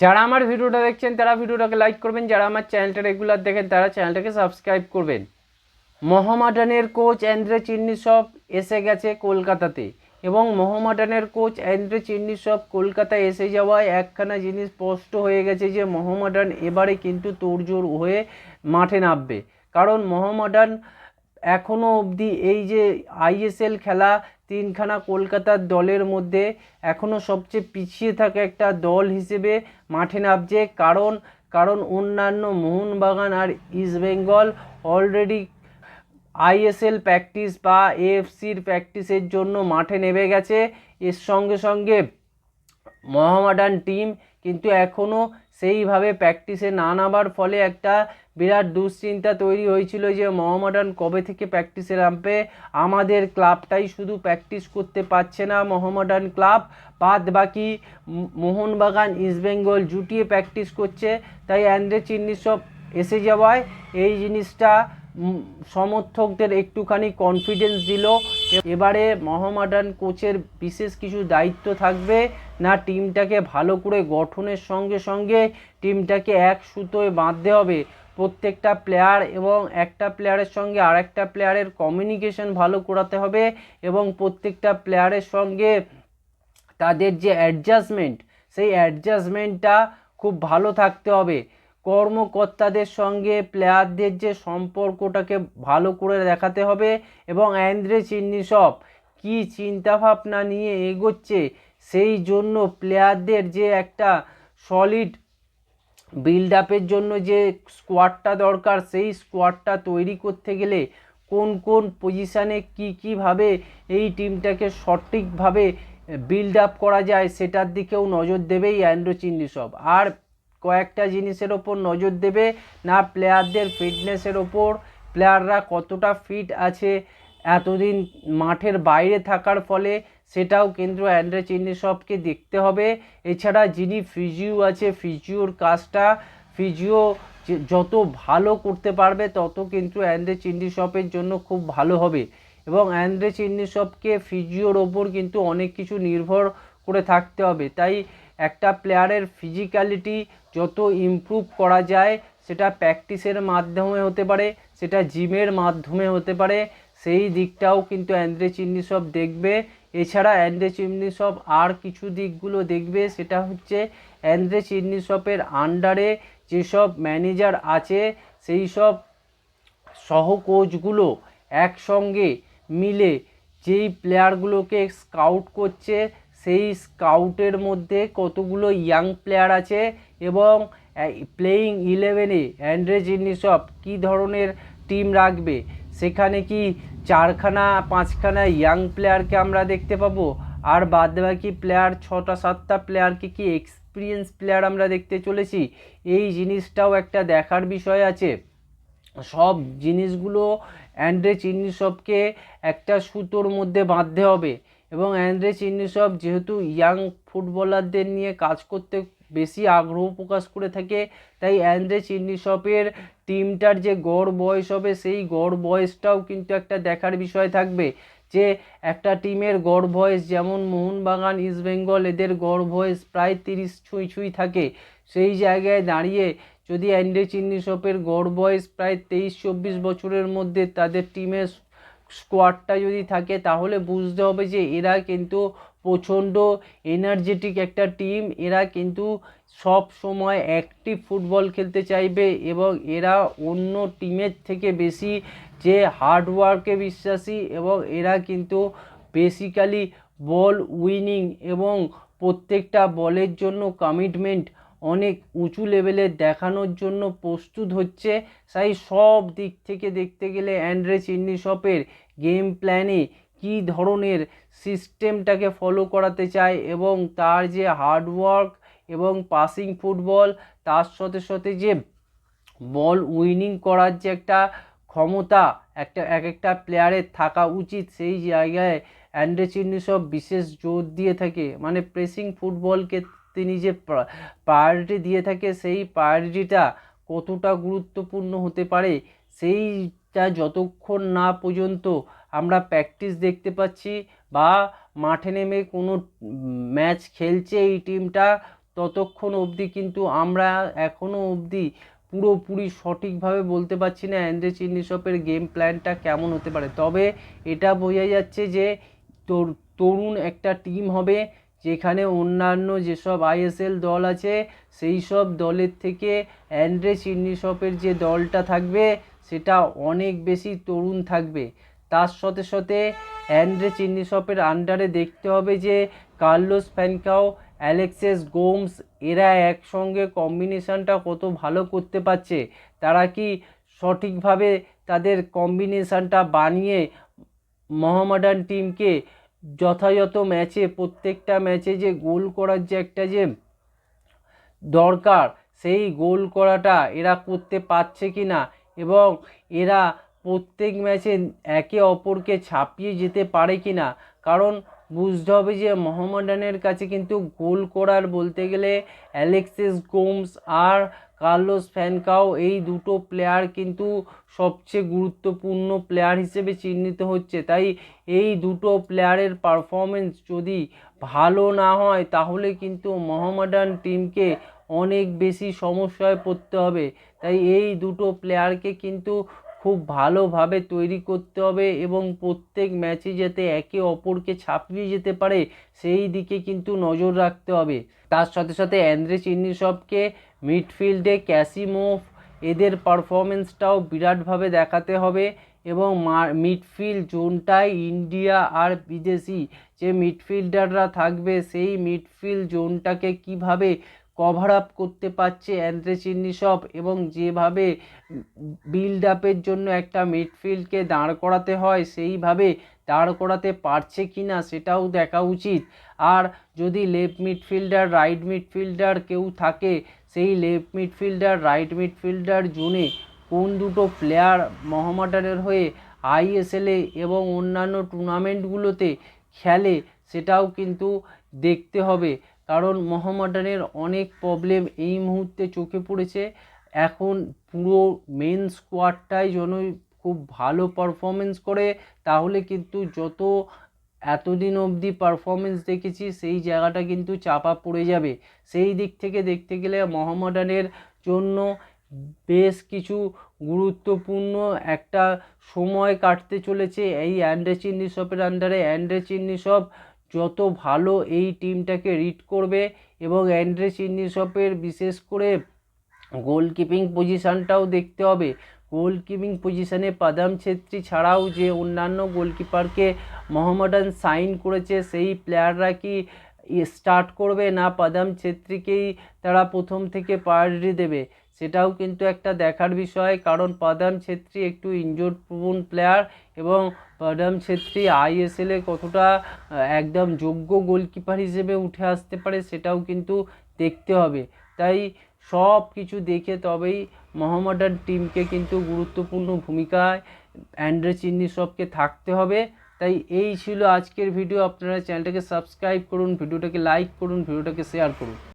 যারা আমার ভিডিওটা দেখছেন, তারা ভিডিওটাকে লাইক করবেন। যারা আমার চ্যানেলটা রেগুলার দেখেন, তারা চ্যানেলটাকে সাবস্ক্রাইব করবেন। মোহামেডানের কোচ অ্যান্ড্রে চিন্নিসব এসে গেছে কলকাতাতে। এবং মোহামেডানের কোচ অ্যান্ড্রে চিন্নিসব কলকাতায় এসে যাওয়ায় একখানা জিনিস স্পষ্ট হয়ে গেছে যে, মোহামেডান এবারে কিন্তু তোড়জোড় হয়ে মাঠে নামবে। কারণ মোহামেডান এখনও অবধি এই যে আইএসএল খেলা তিনখানা কলকাতার দলের মধ্যে এখনও সবচেয়ে পিছিয়ে থাকা একটা দল হিসেবে মাঠে নামছে। কারণ কারণ অন্যান্য মোহনবাগান আর ইস্টবেঙ্গল অলরেডি আইএসএল প্র্যাকটিস বা এএফসির প্র্যাকটিসের জন্য মাঠে নেমে গেছে। এর সঙ্গে সঙ্গে মোহামেডান টিম কিন্তু এখনও সেইভাবে প্র্যাকটিসে না নামার ফলে একটা বিরাট দুশ্চিন্তা তৈরি হয়েছিল যে মোহামডান কবে থেকে প্র্যাকটিসে নামবে? আমাদের ক্লাবটাই শুধু প্র্যাকটিস করতে পারছে না মোহামডান ক্লাব। বাদ বাকি মোহনবাগান ইস্টবেঙ্গল জুটিয়ে প্র্যাকটিস করছে। তাই অ্যান্ড্রে চিন্নি সব এসে যাওয়ায় এই জিনিসটা সমর্থকদের একটুখানি কনফিডেন্স দিল। এবারে মোহামেডান কোচের বিশেষ কিছু দায়িত্ব থাকবে না, টিমটাকে ভালো করে গঠনের সঙ্গে সঙ্গে টিমটাকে এক সুতোয় বাঁধতে হবে। প্রত্যেকটা প্লেয়ার এবং একটা প্লেয়ারের সঙ্গে আরেকটা প্লেয়ারের কমিউনিকেশন ভালো করাতে হবে এবং প্রত্যেকটা প্লেয়ারের সঙ্গে তাদের যে অ্যাডজাস্টমেন্ট সেই অ্যাডজাস্টমেন্টটা খুব ভালো থাকতে হবে। কর্মকর্তাদের সঙ্গে প্লেয়ারদের যে সম্পর্কটাকে ভালো করে দেখাতে হবে এবং অ্যান্দ্রে চিন্নিসব কী চিন্তাভাবনা নিয়ে এগোচ্ছে, সেই জন্য প্লেয়ারদের যে একটা সলিড বিল্ড আপের জন্য যে স্কোয়াডটা দরকার, সেই স্কোয়াডটা তৈরি করতে গেলে কোন কোন পজিশানে কী, কীভাবে এই টিমটাকে সঠিকভাবে বিল্ড আপ করা যায়, সেটার দিকেও নজর দেবেই অ্যান্ড্রো চিন্নিসব আর কয়েকটা জিনিসের ওপর নজর দেবে না প্লেয়ারদের ফিটনেসের ওপর। প্লেয়াররা কতটা ফিট আছে, এতদিন মাঠের বাইরে থাকার ফলে সেটাও কিন্তু অ্যান্ড্রে চিন্নিসবকে দেখতে হবে। এছাড়া যিনি ফিজিও আছে ফিজিওর কাজটা ফিজিও যত ভালো করতে পারবে, তত কিন্তু অ্যান্ড্রে চিন্নিসবের জন্য খুব ভালো হবে। এবং অ্যান্ড্রে চিন্নিসবকে ফিজিওর ওপর কিন্তু অনেক কিছু নির্ভর করে থাকতে হবে। তাই একটা প্লেয়ারের ফিজিক্যালিটি যত ইমপ্রুভ করা যায়, সেটা প্র্যাকটিসের মাধ্যমে হতে পারে, সেটা জিমের মাধ্যমে হতে পারে, সেই দিকটাও কিন্তু অ্যান্ড্রে চিন্নিসব দেখবে। এছাড়া অ্যান্ড্রে চিন্নিসব আর কিছু দিকগুলো দেখবে, সেটা হচ্ছে অ্যান্ড্রে চিন্নিসবের আন্ডারে যেসব ম্যানেজার আছে, সেই সব সহ কোচগুলো একসঙ্গে মিলে যেই প্লেয়ারগুলোকে স্কাউট করছে, সেই স্কাউটের মধ্যে কতগুলো ইয়াং প্লেয়ার আছে এবং প্লেয়িং ইলেভেনে অ্যান্ড্রে জিনিসব কী ধরনের টিম রাখবে? সেখানে কি চারখানা, পাঁচখানা ইয়াং প্লেয়ারকে আমরা দেখতে পাবো? আর বাদ বাদবাকি প্লেয়ার ছটা, সাতটা প্লেয়ারকে কি এক্সপিরিয়েন্স প্লেয়ার আমরা দেখতে চলেছি? এই জিনিসটাও একটা দেখার বিষয় আছে। সব জিনিসগুলো অ্যান্ড্রে চিন্নিসবকে একটা সুতোর মধ্যে বাঁধতে হবে। এবং অ্যান্ড্রে চিন্নিসব যেহেতু ইয়াং ফুটবলারদের নিয়ে কাজ করতে বেশি আগ্রহ প্রকাশ করে থাকে। তাই অ্যান্ড্রে চিন্নিসবের টিমটার যে গড় বয়স হবে, সেই গড় বয়সটাও কিন্তু একটা দেখার বিষয় থাকবে। যে একটা টিমের গড় বয়স যেমন মোহনবাগান ইস্টবেঙ্গল এদের গড় বয়স প্রায় তিরিশ ছুঁই ছুঁই থাকে। সেই জায়গায় দাঁড়িয়ে যদি অ্যান্ড্রে চিন্নিসপের গড় বয়স প্রায় তেইশ চব্বিশ বছরের মধ্যে তাদের টিমের স্কোয়াডটা যদি থাকে, তাহলে বুঝতে হবে যে এরা কিন্তু প্রচণ্ড এনার্জেটিক একটা টিম এরা কিন্তু সব সময় অ্যাক্টিভ ফুটবল খেলতে চাইবে এবং এরা অন্য টিমের থেকে বেশি যে হার্ডওয়ার্কে বিশ্বাসী এবং এরা কিন্তু বেসিক্যালি বল উইনিং এবং প্রত্যেকটা বলের জন্য কমিটমেন্ট অনেক উঁচু লেভেলে দেখানোর জন্য প্রস্তুত হচ্ছে। তাই সব দিক থেকে দেখতে গেলে অ্যান্ড্রে চিন্নি শপের গেম প্ল্যানে কী ধরনের সিস্টেমটাকে ফলো করাতে চায় এবং তার যে হার্ডওয়ার্ক এবং পাসিং ফুটবল তার সাথে সাথে যে বল উইনিং করার যে একটা ক্ষমতা, একটা, এক একটা প্লেয়ারের থাকা উচিত, সেই জায়গায় অ্যান্ড্রে চিন্নিসব বিশেষ জোর দিয়ে থাকে। মানে প্রেসিং ফুটবলকে তিনি যে প্রায়োরিটি দিয়ে থাকে, সেই প্রায়োরিটিটা কতটা গুরুত্বপূর্ণ হতে পারে, সেইটা যতক্ষণ না পর্যন্ত আমরা প্র্যাকটিস দেখতে পাচ্ছি বা মাঠে নেমে কোনো ম্যাচ খেলছে এই টিমটা ততক্ষণ অবধি কিন্তু আমরা এখনও অবধি পুরোপুরি সঠিকভাবে বলতে পারছি না অ্যান্ড্রে চিনিসপের গেম প্ল্যানটা কেমন হতে পারে। তবে এটা বোঝা যাচ্ছে যে তোর, তরুণ একটা টিম হবে যেখানে অন্যান্য যেসব আইএসএল দল আছে, সেই সব দলের থেকে অ্যান্ড্রে চিনিসপের যে দলটা থাকবে, সেটা অনেক বেশি তরুণ থাকবে। তার সাথে সাথে অ্যান্ড্রে চিনিসপের আন্ডারে দেখতে হবে যে কার্লোস ফ্যানকাও, অ্যালেক্সেস গোমস এরা একসঙ্গে কম্বিনেশানটা কত ভালো করতে পারছে। তারা কি সঠিকভাবে তাদের কম্বিনেশানটা বানিয়ে মোহামেডান টিমকে যথাযথ ম্যাচে, প্রত্যেকটা ম্যাচে যে গোল করার যে একটা যে দরকার, সেই গোল করাটা এরা করতে পারছে কি না এবং এরা প্রত্যেক ম্যাচে একে অপরকে ছাপিয়ে যেতে পারে কি না কারণ বুঝতে হবে যে মোহামেডানের কাছে কিন্তু গোল করার বলতে গেলে অ্যালেক্সিস গোমস আর কার্লোস ফ্যানকাও এই দুটো প্লেয়ার কিন্তু সবচেয়ে গুরুত্বপূর্ণ প্লেয়ার হিসেবে চিহ্নিত হচ্ছে। তাই এই দুটো প্লেয়ারের পারফরমেন্স যদি ভালো না হয়, তাহলে কিন্তু মোহামেডান টিমকে অনেক বেশি সমস্যায় পড়তে হবে। তাই এই দুটো প্লেয়ারকে কিন্তু খুব ভালোভাবে তৈরি করতে হবে এবং প্রত্যেক ম্যাচে যাতে একে অপরকে ছাপিয়ে যেতে পারে, সেই দিকে কিন্তু নজর রাখতে হবে। তার সাথে সাথে অ্যান্দ্রে চিনিসবকে মিডফিল্ডে ক্যাসিমোভ এদের পারফরমেন্সটাও বিরাটভাবে দেখাতে হবে এবং মিডফিল্ড জোনটায় ইন্ডিয়া আর বিদেশি যে মিডফিল্ডাররা থাকবে, সেই মিডফিল্ড জোনটাকে কীভাবে কভার আপ করতে পারছে অ্যান্দ্রে চিনিসব এবং যেভাবে বিল্ড আপের জন্য একটা মিডফিল্ডকে দাঁড় করাতে হয়, সেইভাবে দাঁড় করাতে পারছে কি না সেটাও দেখা উচিত। আর যদি লেফট মিডফিল্ডার রাইট মিডফিল্ডার কেউ থাকে, সেই লেফট মিডফিল্ডার রাইট মিডফিল্ডার জোনে কোন দুটো প্লেয়ার মোহামেডানের হয়ে আইএসএলে এবং অন্যান্য টুর্নামেন্টগুলোতে খেলে সেটাও কিন্তু দেখতে হবে। কারণ মোহামেডানের অনেক প্রবলেম এই মুহূর্তে চোখে পড়েছে। এখন পুরো মেন স্কোয়াডটাই যেন খুব ভালো পারফরমেন্স করে, তাহলে কিন্তু যত এতদিন অবধি পারফরমেন্স দেখেছি, সেই জায়গাটা কিন্তু চাপা পড়ে যাবে। সেই দিক থেকে দেখতে গেলে মোহামেডানের জন্য বেশ কিছু গুরুত্বপূর্ণ একটা সময় কাটতে চলেছে। এই অ্যান্ড্রে চিন্নিসপের আন্ডারে অ্যান্ড্রে চিন্নিসপ যত ভালো এই টিমটাকে রিড করবে এবং অ্যান্ড্রে চিন্নিসপের বিশেষ করে গোলকিপিং পজিশানটাও দেখতে হবে। গোলকিপিং পজিশানে পাদাম ছেত্রী ছাড়াও যে অন্যান্য গোলকিপারকে মোহামেডান সাইন করেছে, সেই প্লেয়াররা কি স্টার্ট করবে না পাদাম ছেত্রীকেই তারা প্রথম থেকে প্রায়োরিটি দেবে? সেটাও কিন্তু একটা দেখার বিষয়, কারণ পাদাম ছেত্রী একটু ইনজোর প্রবণ প্লেয়ার এবং পাদাম ছেত্রী আইএসএলে কতটা একদম যোগ্য গোলকিপার হিসেবে উঠে আসতে পারে সেটাও কিন্তু দেখতে হবে। তাই সব কিছু দেখে তবেই মোহামেডান টিমকে কিন্তু গুরুত্বপূর্ণ ভূমিকায় অ্যান্ড্রে চিন্নি সবকে থাকতে হবে। তাই এই ছিল আজকের ভিডিও আপনারা চ্যানেলটাকে সাবস্ক্রাইব করুন ভিডিওটাকে লাইক করুন ভিডিওটাকে শেয়ার করুন।